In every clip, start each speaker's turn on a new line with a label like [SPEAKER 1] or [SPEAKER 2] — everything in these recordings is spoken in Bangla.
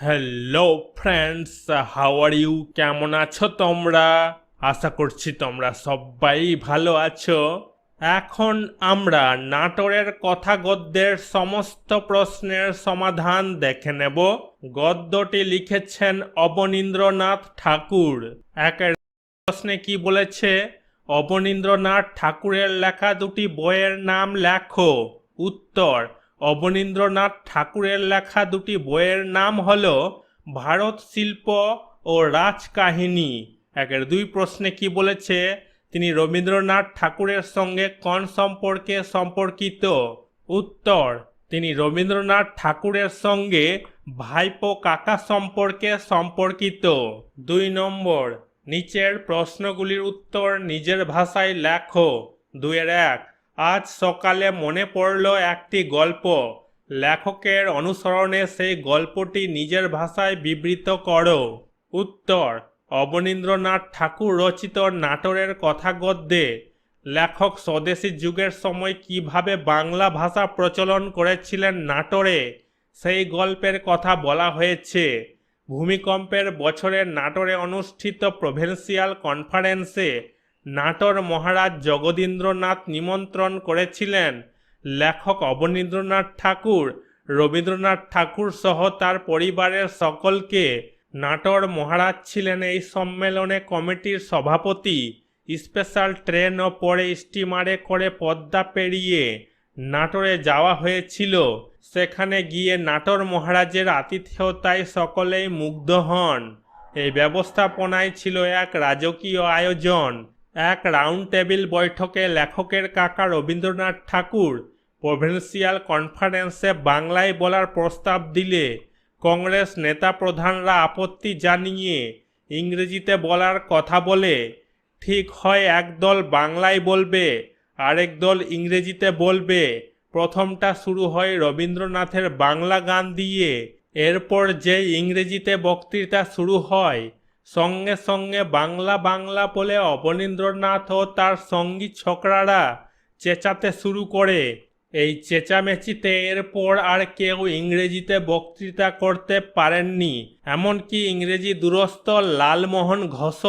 [SPEAKER 1] Hello friends how are you কেমন আছো তোমরা? আশা করছি তোমরা সবাই ভালো আছো। এখন আমরা নাটোরের কথা গদ্যের সমস্ত প্রশ্নের সমাধান দেখে নেব। গদ্যটি লিখেছেন অবনীন্দ্রনাথ ঠাকুর। একের প্রশ্নে কি বলেছে? অবনীন্দ্রনাথ ঠাকুরের লেখা দুটি বইয়ের নাম লেখো। উত্তর অবনীন্দ্রনাথ ঠাকুরের লেখা দুটি বইয়ের নাম হল ভারত শিল্প ও রাজকাহিনী একের দুই প্রশ্নে কি বলেছে? তিনি রবীন্দ্রনাথ ঠাকুরের সঙ্গে কোন সম্পর্কে সম্পর্কিত? উত্তর, তিনি রবীন্দ্রনাথ ঠাকুরের সঙ্গে ভাইপো কাকা সম্পর্কে সম্পর্কিত। দুই নম্বর, নিচের প্রশ্নগুলির উত্তর নিজের ভাষায় লেখো। দুইয়ের এক আজ সকালে মনে পড়ল একটি গল্প। লেখকের অনুসরণে সেই গল্পটি নিজের ভাষায় বিবৃত করো। উত্তর, অবনীন্দ্রনাথ ঠাকুর রচিত নাটোরের কথা গদ্যে লেখক স্বদেশী যুগের সময় কীভাবে বাংলা ভাষা প্রচলন করেছিলেন নাটোরে, সেই গল্পের কথা বলা হয়েছে। ভূমিকম্পের বছরে নাটোরে অনুষ্ঠিত প্রভিন্সিয়াল কনফারেন্সে নাটোর মহারাজ জগদীন্দ্রনাথ নিমন্ত্রণ করেছিলেন। লেখক অবনীন্দ্রনাথ ঠাকুর, রবীন্দ্রনাথ ঠাকুর সহ তার পরিবারের সকলকে নাটোর মহারাজ ছিলেন এই সম্মেলনে কমিটির সভাপতি। স্পেশাল ট্রেন ও পরে স্টিমারে করে পদ্মা পেরিয়ে নাটোরে যাওয়া হয়েছিল। সেখানে গিয়ে নাটোর মহারাজের আতিথেয়তায় সকলেই মুগ্ধ হন। এই ব্যবস্থাপনায় ছিল এক রাজকীয় আয়োজন। এক রাউন্ড টেবিল বৈঠকে লেখকের কাকা রবীন্দ্রনাথ ঠাকুর প্রভিন্সিয়াল কনফারেন্সে বাংলায় বলার প্রস্তাব দিলে কংগ্রেস নেতা প্রধানরা আপত্তি জানিয়ে ইংরেজিতে বলার কথা বলে, ঠিক হয় একদল বাংলায় বলবে, আরেক দল ইংরেজিতে বলবে। প্রথমটা শুরু হয় রবীন্দ্রনাথের বাংলা গান দিয়ে, এরপর যে ইংরেজিতে বক্তৃতা শুরু হয় সঙ্গে সঙ্গে বাংলা বাংলা বলে অবনীন্দ্রনাথ ও তার সঙ্গী ছোকরারা চেঁচাতে শুরু করে। এই চেঁচামেচিতে এরপর আর কেউ ইংরেজিতে বক্তৃতা করতে পারেননি, এমনকি ইংরেজি দুরস্থ লালমোহন ঘোষ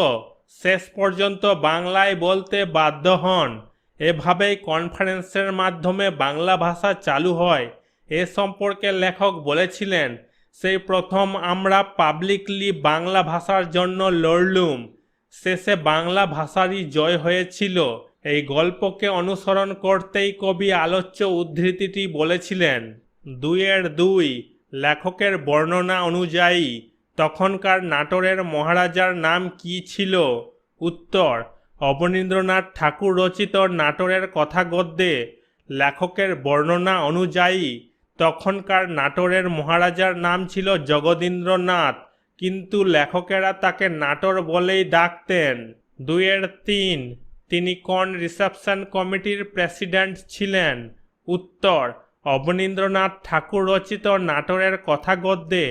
[SPEAKER 1] শেষ পর্যন্ত বাংলায় বলতে বাধ্য হন। এভাবেই কনফারেন্সের মাধ্যমে বাংলা ভাষা চালু হয়। এ সম্পর্কে লেখক বলেছিলেন সেই প্রথম আমরা পাবলিকলি বাংলা ভাষার জন্য লড়লুম। শেষে বাংলা ভাষারই জয় হয়েছিল। এই গল্পকে অনুসরণ করতেই কবি আলোচ্য উদ্ধৃতিটি বলেছিলেন, দুইয়ের দুই, লেখকের বর্ণনা অনুযায়ী, তখনকার নাটোরের মহারাজার নাম কি ছিল? উত্তর, অবনীন্দ্রনাথ ঠাকুর রচিত নাটোরের কথা গদ্যে লেখকের বর্ণনা অনুযায়ী তখনকার নাটোরের মহারাজার নাম ছিল জগদীন্দ্রনাথ, কিন্তু লেখকেরা তাকে নাটোর বলেই ডাকতেন। দুইয়ের তিন, তিনি কোন রিসেপশন কমিটির প্রেসিডেন্ট ছিলেন? উত্তর, অবনীন্দ্রনাথ ঠাকুর রচিত নাটোরের কথা গদ্যে,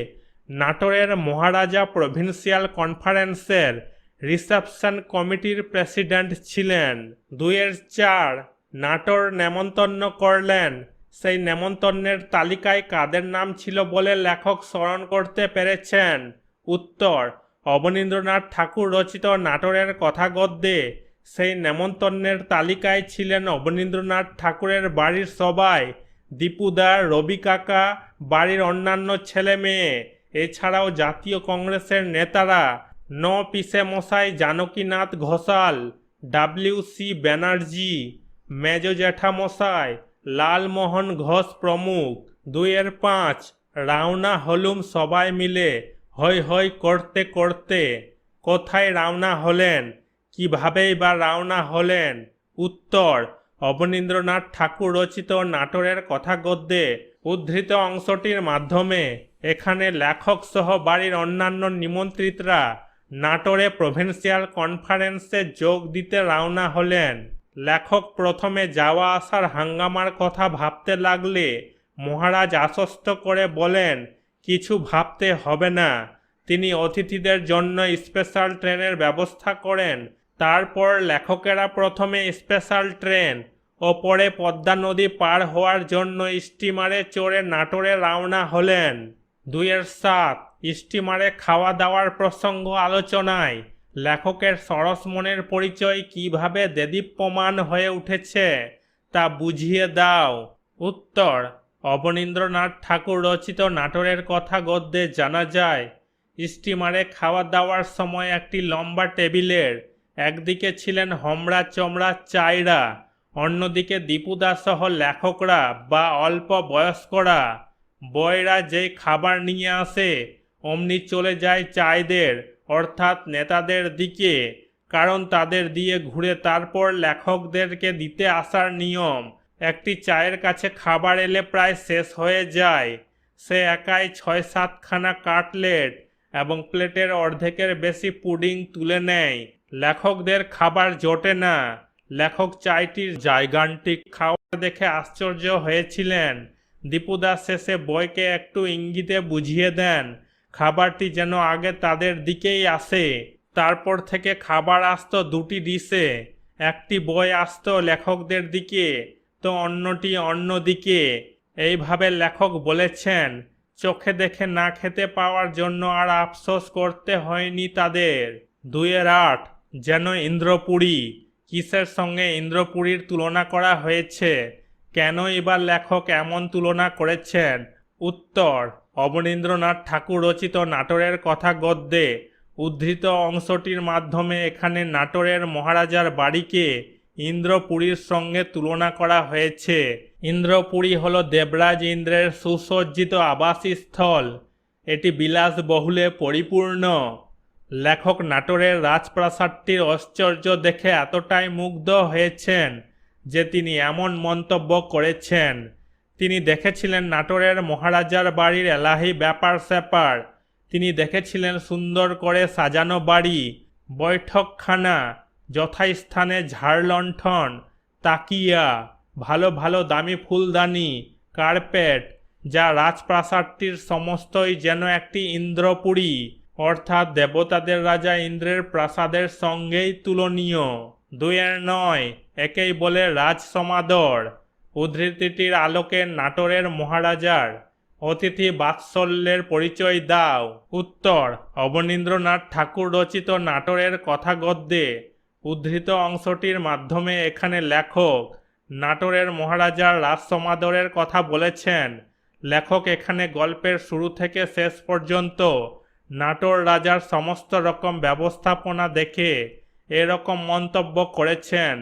[SPEAKER 1] নাটোরের মহারাজা প্রভিন্সিয়াল কনফারেন্সের রিসেপশন কমিটির প্রেসিডেন্ট ছিলেন। দুইয়ের চার, নাটোর নেমন্তন্ন করলেন। সেই নেমন্তন্নের তালিকায় কাদের নাম ছিল বলে লেখক স্মরণ করতে পেরেছেন? উত্তর, অবনীন্দ্রনাথ ঠাকুর রচিত নাটোরের কথা গদ্যে সেই নেমন্তন্নের তালিকায় ছিলেন অবনীন্দ্রনাথ ঠাকুরের বাড়ির সবাই দীপুদার রবি কাকা, বাড়ির অন্যান্য ছেলে মেয়ে। এছাড়াও জাতীয় কংগ্রেসের নেতারা ন পিসে মশাই জানকীনাথ ঘোষাল, ডাব্লিউ সি ব্যানার্জি, মেজ জ্যাঠামশাই লালমোহন ঘোষ প্রমুখ, দুইয়ের পাঁচ, রাওনা হলুম সবাই মিলে হৈ হৈ করতে করতে, কোথায় রাওনা হলেন, কিভাবেই বা রাওনা হলেন, উত্তর, অবনীন্দ্রনাথ ঠাকুর রচিত নাটোরের কথা গদ্যে উদ্ধৃত অংশটির মাধ্যমে এখানে লেখক সহ বাড়ির অন্যান্য নিমন্ত্রিতরা নাটোরে প্রভিন্সিয়াল কনফারেন্সে যোগ দিতে রওনা হলেন। লেখক প্রথমে যাওয়া আসার হাঙ্গামার কথা ভাবতে লাগলে মহারাজ আশ্বস্ত করে বলেন, কিছু ভাবতে হবে না। তিনি অতিথিদের জন্য স্পেশাল ট্রেনের ব্যবস্থা করেন। তারপর লেখকেরা প্রথমে স্পেশাল ট্রেন ও পরে পদ্মা নদী পার হওয়ার জন্য স্টিমারে চড়ে নাটোরে রওনা হলেন। দুইয়ের সাত স্টিমারে খাওয়া দাওয়ার প্রসঙ্গ আলোচনায় লেখকের সরস মনের পরিচয় কীভাবে দেদীপ্যমান হয়ে উঠেছে, তা বুঝিয়ে দাও। উত্তর, অবনীন্দ্রনাথ ঠাকুর রচিত নাটোরের কথা গদ্যে জানা যায়। স্টিমারে খাওয়া দাওয়ার সময় একটি লম্বা টেবিলের, একদিকে ছিলেন হমরা চমড়া চাইরা, অন্যদিকে দীপুদা সহ লেখকরা বা অল্প বয়স্করা। বয়রা যেই খাবার নিয়ে আসে, অমনি চলে যায় চাইদের অর্থাৎ নেতাদের দিকে, কারণ তাদের দিয়ে ঘুরে তারপর লেখকদেরকে দিতে আসার নিয়ম। একটি চায়ের কাছে খাবার এলে প্রায় শেষ হয়ে যায়। সে একাই ছয় সাতখানা কাটলেট এবং প্লেটের অর্ধেকের বেশি পুডিং তুলে নেয়। লেখকদের খাবার জোটে না। লেখক চায়টির জায়গান্টিক খাওয়া দেখে আশ্চর্য হয়েছিলেন। দীপুদাস শেষে বইকে একটু ইঙ্গিতে বুঝিয়ে দেন খাবারটি যেন আগে তাদের দিকেই আসে, তারপর থেকে খাবার আসতো দুটি ডিশে একটি বই আসতো লেখকদের দিকে, তো অন্যটি অন্য দিকে। এইভাবে লেখক বলেছেন, চোখে দেখে না খেতে পাওয়ার জন্য আর আফসোস করতে হয়নি তাদের। দুইয়ের আট, যেন ইন্দ্রপুরী, কিসের সঙ্গে ইন্দ্রপুরীর তুলনা করা হয়েছে? কেন এবার লেখক এমন তুলনা করেছেন? উত্তর অবনীন্দ্রনাথ ঠাকুর রচিত নাটোরের কথা গদ্যে উদ্ধৃত অংশটির মাধ্যমে এখানে নাটোরের মহারাজার বাড়িকে ইন্দ্রপুরীর সঙ্গে তুলনা করা হয়েছে। ইন্দ্রপুরী হল দেবরাজ ইন্দ্রের সুসজ্জিত আবাসস্থল। এটি বিলাসবহুলে পরিপূর্ণ। লেখক নাটোরের রাজপ্রাসাদটির ঐশ্বর্য দেখে এতটাই মুগ্ধ হয়েছেন যে তিনি এমন মন্তব্য করেছেন। তিনি দেখেছিলেন নাটোরের মহারাজার বাড়ির এলাহি ব্যাপার স্যাপার। তিনি দেখেছিলেন সুন্দর করে সাজানো বাড়ি, বৈঠকখানা, যথাস্থানে ঝাড়লণ্ঠন তাকিয়া, ভালো ভালো দামি ফুলদানি, কার্পেট, যা রাজপ্রাসাদটির সমস্তই যেন একটি ইন্দ্রপুরী, অর্থাৎ দেবতাদের রাজা ইন্দ্রের প্রাসাদের সঙ্গেই তুলনীয়। দুইয়ের নয়, একেই বলে রাজ সমাদর উদ্ধৃতিটির আলোকে নাটোরের মহারাজার অতিথি বাৎসল্যের পরিচয় দাও। উত্তর, অবনীন্দ্রনাথ ঠাকুর রচিত নাটোরের কথা গদ্যে উদ্ধৃত অংশটির মাধ্যমে এখানে লেখক, নাটোরের মহারাজার রাজসমাদরের কথা বলেছেন। লেখক এখানে গল্পের শুরু থেকে শেষ পর্যন্ত নাটোর রাজার সমস্ত রকম ব্যবস্থাপনা দেখে এরকম মন্তব্য করেছেন।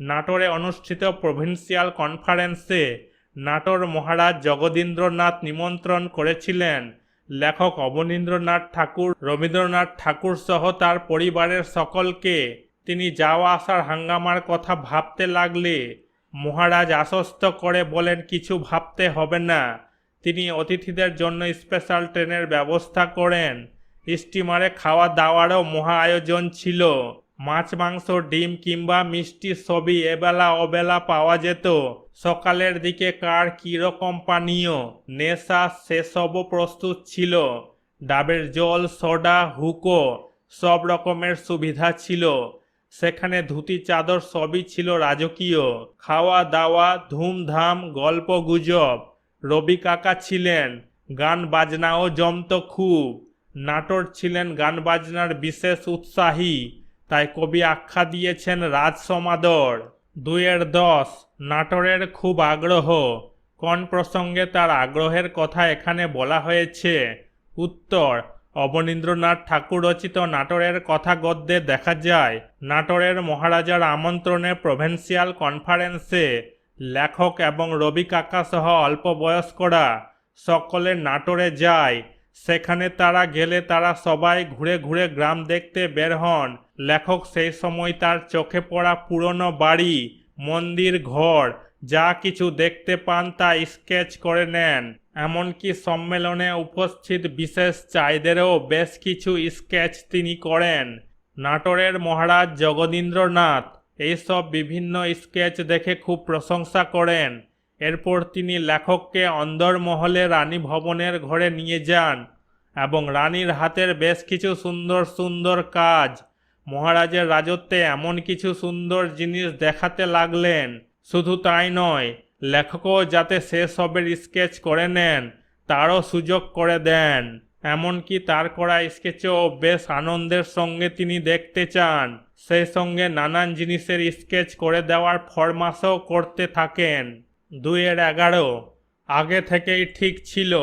[SPEAKER 1] নাটোরে অনুষ্ঠিত প্রভিন্সিয়াল কনফারেন্সে নাটোর মহারাজ জগদীন্দ্রনাথ নিমন্ত্রণ করেছিলেন। লেখক অবনীন্দ্রনাথ ঠাকুর, রবীন্দ্রনাথ ঠাকুর সহ তার পরিবারের সকলকে। তিনি যাওয়া আসার হাঙ্গামার কথা ভাবতে লাগলে মহারাজ আশ্বস্ত করে বলেন, কিছু ভাবতে হবে না। তিনি অতিথিদের জন্য স্পেশাল ট্রেনের ব্যবস্থা করেন। স্টিমারে খাওয়া দাওয়ারও মহা আয়োজন ছিল। মাছ, মাংস, ডিম কিংবা মিষ্টি সবই এবেলা অবেলা পাওয়া যেত। সকালের দিকে কার কীরকম পানীয়? নেশা সেসবও প্রস্তুত ছিল। ডাবের জল, সোডা, হুকো সব রকমের সুবিধা ছিল। সেখানে ধুতি, চাদর সবই ছিল রাজকীয়। খাওয়া দাওয়া ধুমধাম গল্প গুজব রবি কাকা ছিলেন, গান বাজনাও জমত খুব। নাটোর ছিলেন গান বাজনার বিশেষ উৎসাহী। তাই কবি আখ্যা দিয়েছেন রাজ সমাদর দুইয়ের দশ, নাটোরের খুব আগ্রহ। কোন প্রসঙ্গে তার আগ্রহের কথা এখানে বলা হয়েছে? উত্তর, অবনীন্দ্রনাথ ঠাকুর রচিত নাটোরের কথা গদ্যে দেখা যায়। নাটোরের মহারাজার আমন্ত্রণে প্রভিন্সিয়াল কনফারেন্সে লেখক এবং রবি কাকা সহ অল্প বয়স্করা সকলে নাটোরে যায়। সেখানে তারা গেলে তারা সবাই ঘুরে ঘুরে গ্রাম দেখতে বের হন। লেখক সেই সময় তার চোখে পড়া পুরনো বাড়ি, মন্দির ঘর, যা কিছু দেখতে পান তা স্কেচ করে নেন। এমনকি সম্মেলনে উপস্থিত বিশেষ চাইদেরও বেশ কিছু স্কেচ তিনি করেন। নাটোরের মহারাজ জগদীন্দ্রনাথ এইসব বিভিন্ন স্কেচ দেখে খুব প্রশংসা করেন। এরপর তিনি লেখককে অন্দরমহলে রানী ভবনের ঘরে নিয়ে যান এবং রানীর হাতের বেশ কিছু সুন্দর সুন্দর কাজ মহারাজের রাজত্বে এমন কিছু সুন্দর জিনিস দেখাতে লাগলেন। শুধু তাই নয়, লেখকও যাতে সে সবের স্কেচ করে নেন, তারও সুযোগ করে দেন। এমনকি তার করা স্কেচও বেশ আনন্দের সঙ্গে তিনি দেখতে চান। সেই সঙ্গে নানান জিনিসের স্কেচ করে দেওয়ার ফরমাসও করতে থাকেন। দুইয়ের এগারো, আগে থেকেই ঠিক ছিল।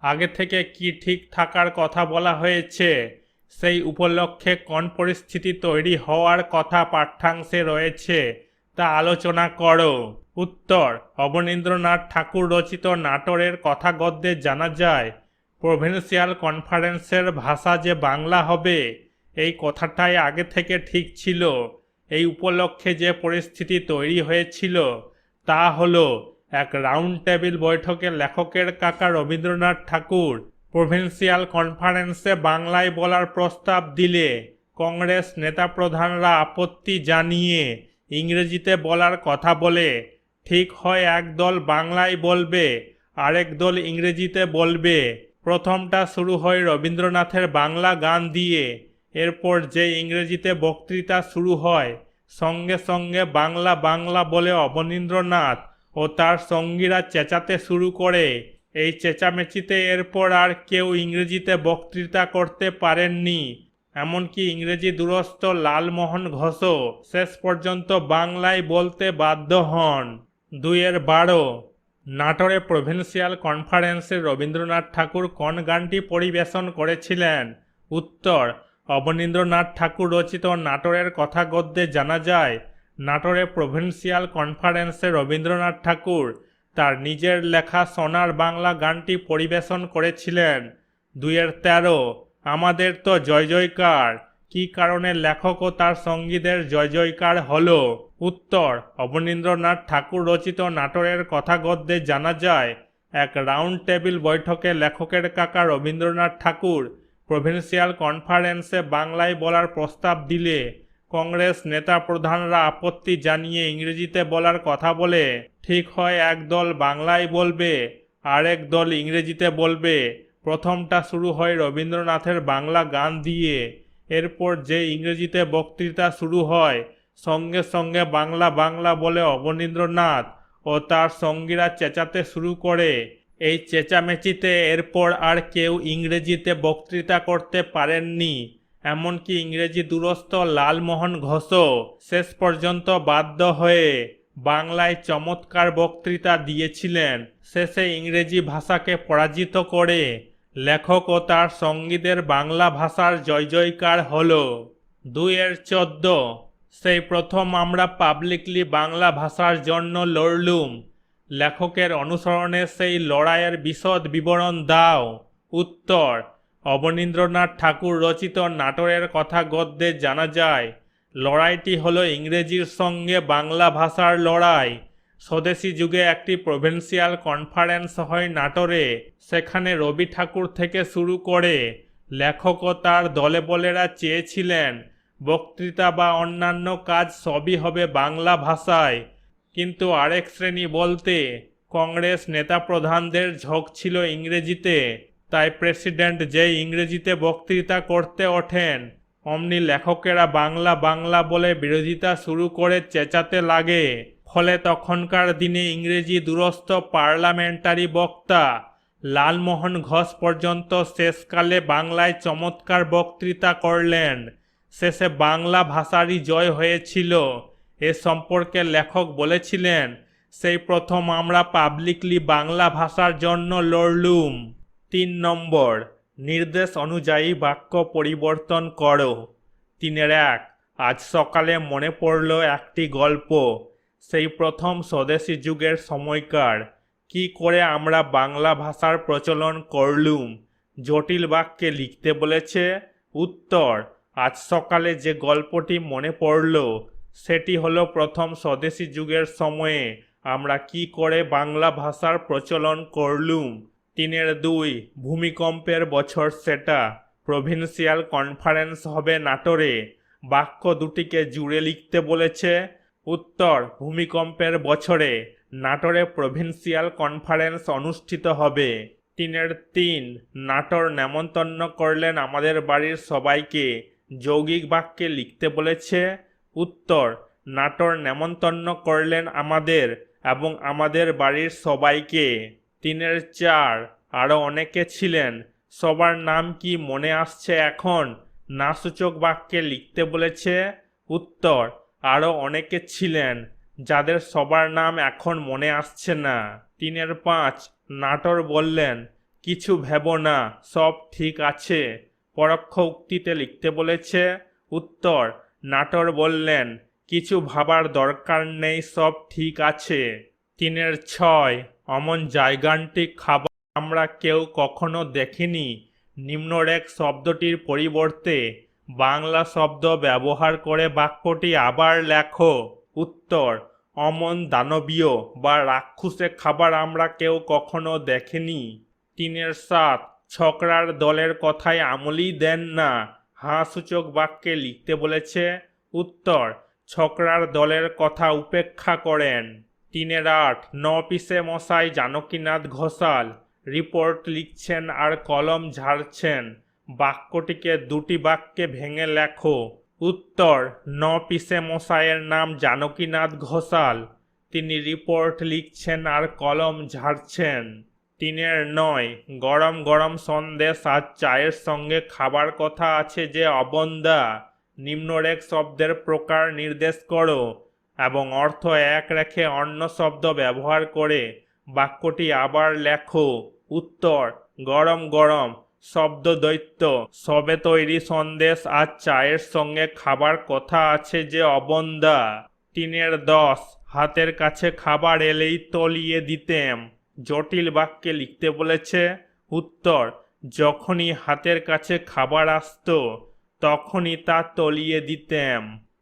[SPEAKER 1] আগে থেকে কি ঠিক থাকার কথা বলা হয়েছে? সেই উপলক্ষে কোন পরিস্থিতি তৈরি হওয়ার কথা পাঠ্যাংশে রয়েছে, তা আলোচনা করো। উত্তর, অবনীন্দ্রনাথ ঠাকুর রচিত নাটোরের কথা গদ্যে জানা যায়, প্রভিন্সিয়াল কনফারেন্সের ভাষা যে বাংলা হবে, এই কথাটাই আগে থেকে ঠিক ছিল। এই উপলক্ষে যে পরিস্থিতি তৈরি হয়েছিল, তা হলো, এক রাউন্ড টেবিল বৈঠকে লেখকের কাকা রবীন্দ্রনাথ ঠাকুর প্রভিন্সিয়াল কনফারেন্সে বাংলায় বলার প্রস্তাব দিলে কংগ্রেস নেতাপ্রধানরা আপত্তি জানিয়ে ইংরেজিতে বলার কথা বলে, ঠিক হয় এক দল বাংলায় বলবে, আরেক দল ইংরেজিতে বলবে। প্রথমটা শুরু হয় রবীন্দ্রনাথের বাংলা গান দিয়ে। এরপর যে ইংরেজিতে বক্তৃতা শুরু হয়, সঙ্গে সঙ্গে বাংলা বাংলা বলে অবনীন্দ্রনাথ ও তার সঙ্গীরা চেঁচাতে শুরু করে। এই চেঁচামেচিতে এরপর আর কেউ ইংরেজিতে বক্তৃতা করতে পারেননি, এমনকি ইংরেজি দুরস্থ লালমোহন ঘোষও শেষ পর্যন্ত বাংলায় বলতে বাধ্য হন। দুইয়ের বারো, নাটোরে প্রভিন্সিয়াল কনফারেন্সে রবীন্দ্রনাথ ঠাকুর কোন গানটি পরিবেশন করেছিলেন? উত্তর, অবনীন্দ্রনাথ ঠাকুর রচিত নাটোরের কথা গদ্যে জানা যায়, নাটোরে প্রভিন্সিয়াল কনফারেন্সে রবীন্দ্রনাথ ঠাকুর তার নিজের লেখা সোনার বাংলা গানটি পরিবেশন করেছিলেন। দুইয়ের তেরো, আমাদের তো জয় জয়কার কি কারণে লেখক ও তার সঙ্গীদের জয় জয়কার হল? উত্তর, অবনীন্দ্রনাথ ঠাকুর রচিত নাটোরের কথা গদ্যে জানা যায়, এক রাউন্ড টেবিল বৈঠকে লেখকের কাকা রবীন্দ্রনাথ ঠাকুর প্রভিন্সিয়াল কনফারেন্সে বাংলায় বলার প্রস্তাব দিলে। কংগ্রেস নেতা প্রধানরা আপত্তি জানিয়ে ইংরেজিতে বলার কথা বলে, ঠিক হয় এক দল বাংলায় বলবে, আরেক দল ইংরেজিতে বলবে। প্রথমটা শুরু হয় রবীন্দ্রনাথের বাংলা গান দিয়ে। এরপর যে ইংরেজিতে বক্তৃতা শুরু হয়, সঙ্গে সঙ্গে বাংলা বাংলা বলে অবনীন্দ্রনাথ ও তার সঙ্গীরা চেঁচাতে শুরু করে। এই চেঁচামেচিতে এরপর আর কেউ ইংরেজিতে বক্তৃতা করতে পারেননি। এমনকি ইংরেজি দুরস্থ লালমোহন ঘোষও শেষ পর্যন্ত বাধ্য হয়ে বাংলায় চমৎকার বক্তৃতা দিয়েছিলেন। শেষে ইংরেজি ভাষাকে পরাজিত করে লেখক ও তার সঙ্গীদের বাংলা ভাষার জয় জয়কার হলো। দুইয়ের চোদ্দ, সেই প্রথম আমরা পাবলিকলি বাংলা ভাষার জন্য লড়লুম। লেখকের অনুসরণে সেই লড়াইয়ের বিশদ বিবরণ দাও। উত্তর অবনীন্দ্রনাথ ঠাকুর রচিত নাটোরের কথা গদ্যে জানা যায়, লড়াইটি হলো ইংরেজির সঙ্গে বাংলা ভাষার লড়াই। স্বদেশী যুগে একটি প্রভিন্সিয়াল কনফারেন্স হয় নাটোরে, সেখানে রবি ঠাকুর থেকে শুরু করে লেখক তার দলে বলেরা চেয়েছিলেন, বক্তৃতা বা অন্যান্য কাজ সবই হবে বাংলা ভাষায়। কিন্তু আরেক শ্রেণি বলতে কংগ্রেস নেতা প্রধানদের ঝোঁক ছিল ইংরেজিতে। তাই প্রেসিডেন্ট যে ইংরেজিতে বক্তৃতা করতে ওঠেন, অমনি লেখকেরা বাংলা বাংলা বলে বিরোধিতা শুরু করে চেঁচাতে লাগে। ফলে তখনকার দিনে ইংরেজি দুরস্থ পার্লামেন্টারি বক্তা লালমোহন ঘোষ পর্যন্ত শেষকালে বাংলায় চমৎকার বক্তৃতা করলেন। শেষে বাংলা ভাষারই জয় হয়েছিল। এ সম্পর্কে লেখক বলেছিলেন, সেই প্রথম আমরা পাবলিকলি বাংলা ভাষার জন্য লড়লুম। তিন নম্বর, নির্দেশ অনুযায়ী বাক্য পরিবর্তন করো। তিনের এক, আজ সকালে মনে পড়ল একটি গল্প। সেই প্রথম স্বদেশী যুগের সময়কার। কি করে আমরা বাংলা ভাষার প্রচলন করলুম? জটিল বাক্যে লিখতে বলেছে, উত্তর, আজ সকালে যে গল্পটি মনে পড়ল, সেটি হলো প্রথম স্বদেশী যুগের সময়ে আমরা কি করে বাংলা ভাষার প্রচলন করলুম? তিনের দুই ভূমিকম্পের বছর সেটা। প্রভিন্সিয়াল কনফারেন্স হবে নাটোরে। বাক্য দুটিকে জুড়ে লিখতে বলেছে, উত্তর ভূমিকম্পের বছরে নাটোরে প্রভিন্সিয়াল কনফারেন্স অনুষ্ঠিত হবে। তিনের তিন, নাটোর নেমন্তন্ন করলেন আমাদের বাড়ির সবাইকে যৌগিক বাক্যে লিখতে বলেছে, উত্তর নাটোর নেমন্তন্ন করলেন আমাদের এবং আমাদের বাড়ির সবাইকে। তিনের চার আরও অনেকে ছিলেন। সবার নাম কি মনে আসছে এখন? না সূচক বাক্যে লিখতে বলেছে, উত্তর আরও অনেকে ছিলেন, যাদের সবার নাম এখন মনে আসছে না। তিনের পাঁচ, নাটর বললেন, কিছু ভেব না, সব ঠিক আছে। পরোক্ষ উক্তিতে লিখতে বলেছে, উত্তর, নাটর বললেন, কিছু ভাবার দরকার নেই, সব ঠিক আছে। তিনের ছয় অমন জায়গান্তিক খাবার আমরা কেউ কখনো দেখিনি। নিম্নরেখ শব্দটির পরিবর্তে বাংলা শব্দ ব্যবহার করে বাক্যটি আবার লেখো। উত্তর, অমন দানবীয় বা রাক্ষসে খাবার আমরা কেউ কখনো দেখেনি। তিনের সাত, ছকরার দলের কথায় আমলই দেন না। হাঁ সূচক বাক্যে লিখতে বলেছে, উত্তর, ছকরার দলের কথা উপেক্ষা করেন। তিনের আট, ন পিসে মশাই জানকীনাথ ঘোষাল। রিপোর্ট লিখছেন আর কলম ঝাড়ছেন। বাক্যটিকে দুটি বাক্যে ভেঙে লেখো। উত্তর, ন পিসে মশাইয়ের নাম জানকীনাথ ঘোষাল। তিনি রিপোর্ট লিখছেন আর কলম ঝাড়ছেন। তিনের নয়, গরম গরম সন্দেশ আর চায়ের সঙ্গে খাবার কথা আছে যে অবন্দা। নিম্নরেখ শব্দের প্রকার নির্দেশ করো। এবং অর্থ এক রেখে অন্য শব্দ ব্যবহার করে বাক্যটি আবার লেখো। উত্তর, গরম গরম, শব্দ দৈত্য। সবে তৈরি সন্দেশ আর চায়ের সঙ্গে খাবার কথা আছে যে অবন্দা। টিনের দশ, হাতের কাছে খাবার এলেই তলিয়ে দিতেম। জটিল বাক্যে লিখতে বলেছে, উত্তর, যখনই হাতের কাছে খাবার আসতো, তখনই তা তলিয়ে দিতেম।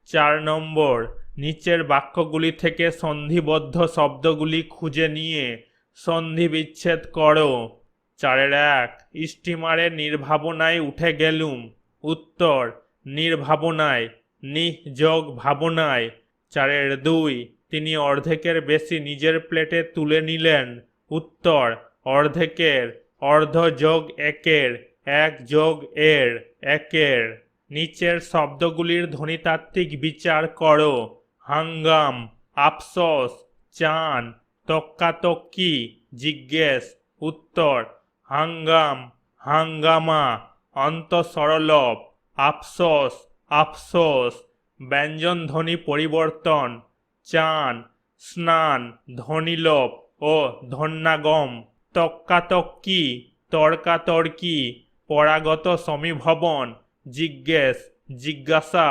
[SPEAKER 1] চার নম্বর নিচের বাক্যগুলি থেকে সন্ধিবদ্ধ শব্দগুলি খুঁজে নিয়ে সন্ধি বিচ্ছেদ করো। চারের এক স্টিমারে নির্ভাবনায় উঠে গেলুম। উত্তর, নির্ভাবনায়, নিযোগ ভাবনায়। চারের দুই, তিনি অর্ধেকের বেশি নিজের প্লেটে তুলে নিলেন। উত্তর, অর্ধেকের অর্ধ যোগ একের, এক যোগ এর, একের। নিচের শব্দগুলির ধ্বনিতাত্ত্বিক বিচার করো। হাঙ্গাম, আফসোস, চান, তক্কাতক্কি, জিজ্ঞেস, উত্তর, হাঙ্গাম, হাঙ্গামা, অন্তঃসরলভ, আফসোস আফসোস ব্যঞ্জন ধ্বনি পরিবর্তন, চান, স্নান, ধ্বনিলোপ ও ধন্যাগম, তক্কাতক্কি, তর্কাতর্কি, পরাগত সমীভবন, জিজ্ঞেস, জিজ্ঞাসা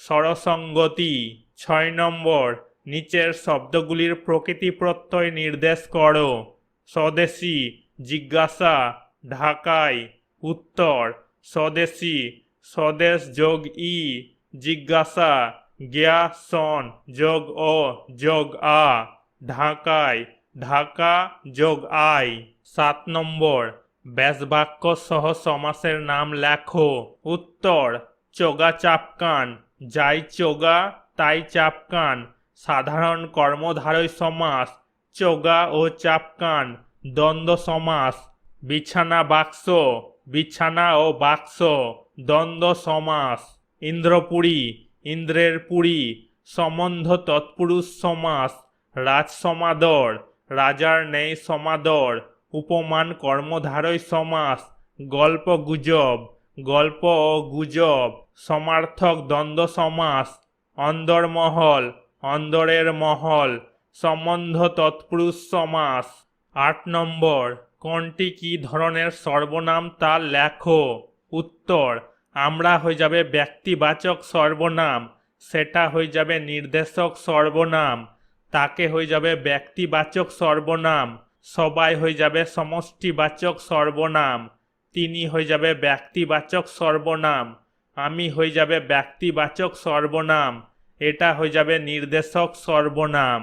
[SPEAKER 1] সরসঙ্গতি ছয় নম্বর, নিচের শব্দগুলির প্রকৃতি প্রত্যয় নির্দেশ করো। স্বদেশী, জিজ্ঞাসা ঢাকায় উত্তর। স্বদেশী, স্বদেশ যোগ ই, জিজ্ঞাসা, জ্ঞা, সন, যোগ ও যোগ আ। ঢাকায় ঢাকা, যোগ আই। সাত নম্বর, ব্যাসবাক্য সহ সমাসের নাম লেখো। উত্তর চোগা চাপকান যাই চোগা তাই চাপকান সাধারণ কর্মধারয় সমাস। চোগা ও চাপকান দ্বন্দ্ব সমাস। বিছানা বাক্স। বিছানা ও বাক্স। দ্বন্দ্ব সমাস। ইন্দ্রপুরী ইন্দ্রের পুরী। সম্বন্ধ তৎপুরুষ সমাস। রাজ সমাদর। রাজার ন্যায় সমাদর। উপমান কর্মধারয় সমাস। গল্প গুজব। গল্প ও গুজব। সমার্থক দ্বন্দ্ব সমাস। অন্দরমহল, অন্দরের মহল, সম্বন্ধ তৎপুরুষ সমাস। আট নম্বর, কোনটি কি ধরনের সর্বনাম তা লেখো। উত্তর, আমরা হয়ে যাবে ব্যক্তিবাচক সর্বনাম, সেটা হয়ে যাবে নির্দেশক সর্বনাম, তাকে হয়ে যাবে ব্যক্তিবাচক সর্বনাম, সবাই হয়ে যাবে সমষ্টিবাচক সর্বনাম, তিনি হয়ে যাবে ব্যক্তিবাচক সর্বনাম। আমি হয়ে যাবে ব্যক্তিবাচক সর্বনাম এটা হয়ে যাবে নির্দেশক সর্বনাম।